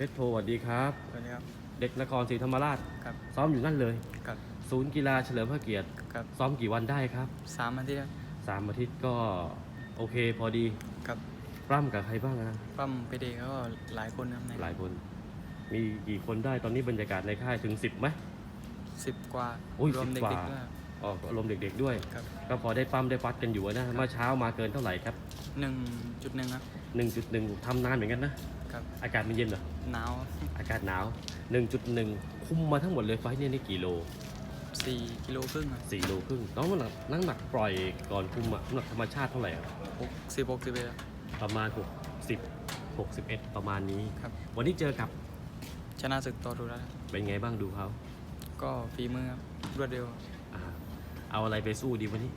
เพชรโทสวัสดีครับ สวัสดีครับ เด็กนครศรีธรรมราช ครับ ซ้อมอยู่นั่นเลยกับ ศูนย์กีฬาเฉลิมพระเกียรติกับ ซ้อมกี่วันได้ครับสามอาทิตย์ครับสามอาทิตย์ก็โอเคพอดีกับปล้ำกับใครบ้างนะปั้มไปเดย์ก็หลายคนครับในหลายคน มีกี่คนได้ตอนนี้บรรยากาศในค่ายถึง10ไหมสิบกว่า โอ้ยรวม10เด็กว่ากๆด้วยครับ อ๋ออารมณ์เด็กๆด้วย ครับก็พอได้ปั้มได้ฟัดกันอยู่นะเมื่อเช้ามาเกินเท่าไหร่ครับ หนึ่งจุดหนึ่งครับ 1.1ทำนานเหมือนกันนะ ครับอากาศมันเย็นเหรอ หนาวอากาศหนาว 1.1 คุมมาทั้งหมดเลยไฟท์เนี่ยนี่กี่โลสี่กิโลครึ่งครับ4โลครึ่งน้องน้ำหนักน้ำหนักปล่อยก่อนคุมอะน้ำหนักธรรมชาติเท่าไหร่อะหกสิบหกสิบเอ็ดครับ ประมาณ 60 61 ประมาณนี้ ครับ วันนี้เจอกับชนะศึกต่อดูแล้วครับเป็นไงบ้างดูเขาก็ฝีมือครับรวดเร็วอ่า เอาอะไรไปสู้ดีวันนี้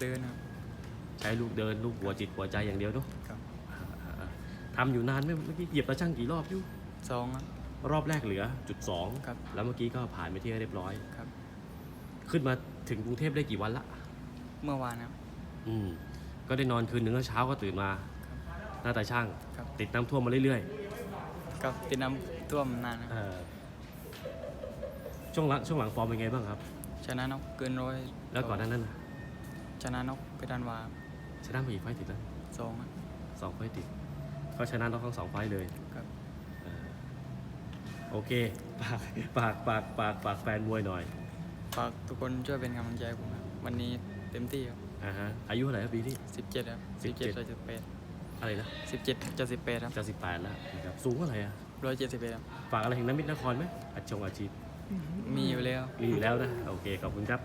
เดินครับ ใช้ลูกเดินลูกหัวจิตหัวใจอย่างเดียวเนาะครับอ่าทำอยู่นานไหมเมื่อกี้เหยียบตะช่างกี่รอบอยู่สองครับ รอบแรกเหลือจุดสองครับ แล้วเมื่อกี้ก็ผ่านไปที่เรียบร้อยครับ ขึ้นมาถึงกรุงเทพได้กี่วันละ เมื่อวานครับ อืมก็ได้นอนคืนนึงแล้วเช้าก็ตื่นมาหน้าตาช่างครับติดน้ำท่วมมาเรื่อยกับติดน้ำท่วมนานครับๆเอ่อช่วงหลังช่วงหลังฟอร์มเป็นไงบ้างครับ ชนะนกเกินร้อยแล้วก่อนหน้านั้นน่ะชนะนกไปดันวาชนะมากี่ไฟต์ติดแล้วสองครับสองไฟต์ติด ก็ชนะน็อกทั้งสองไฟต์เลยครับเออโอเคฝากฝากฝากฝากฝากแฟนมวยหน่อยฝากทุกคนช่วยเป็นกำลังใจให้ผมครับวันนี้เต็มที่ครับอ่าฮะอายุเท่าไหร่ครับปีนี้สิบเจ็ดครับสิบเจ็ด17ร้อยสิบแปดอะไรนะสิบเจ็ดจะสิบแปดครับจะสิบแปดแล้วนะครับสูงเท่าไหร่อะร้อยเจ็ดสิบเอ็ดครับฝากอะไรถึงน้ำมิตรนครไหมอัดชงอาชีพ มีอยู่แล้ว มีอยู่แล้วนะ โอเค ขอบคุณครับ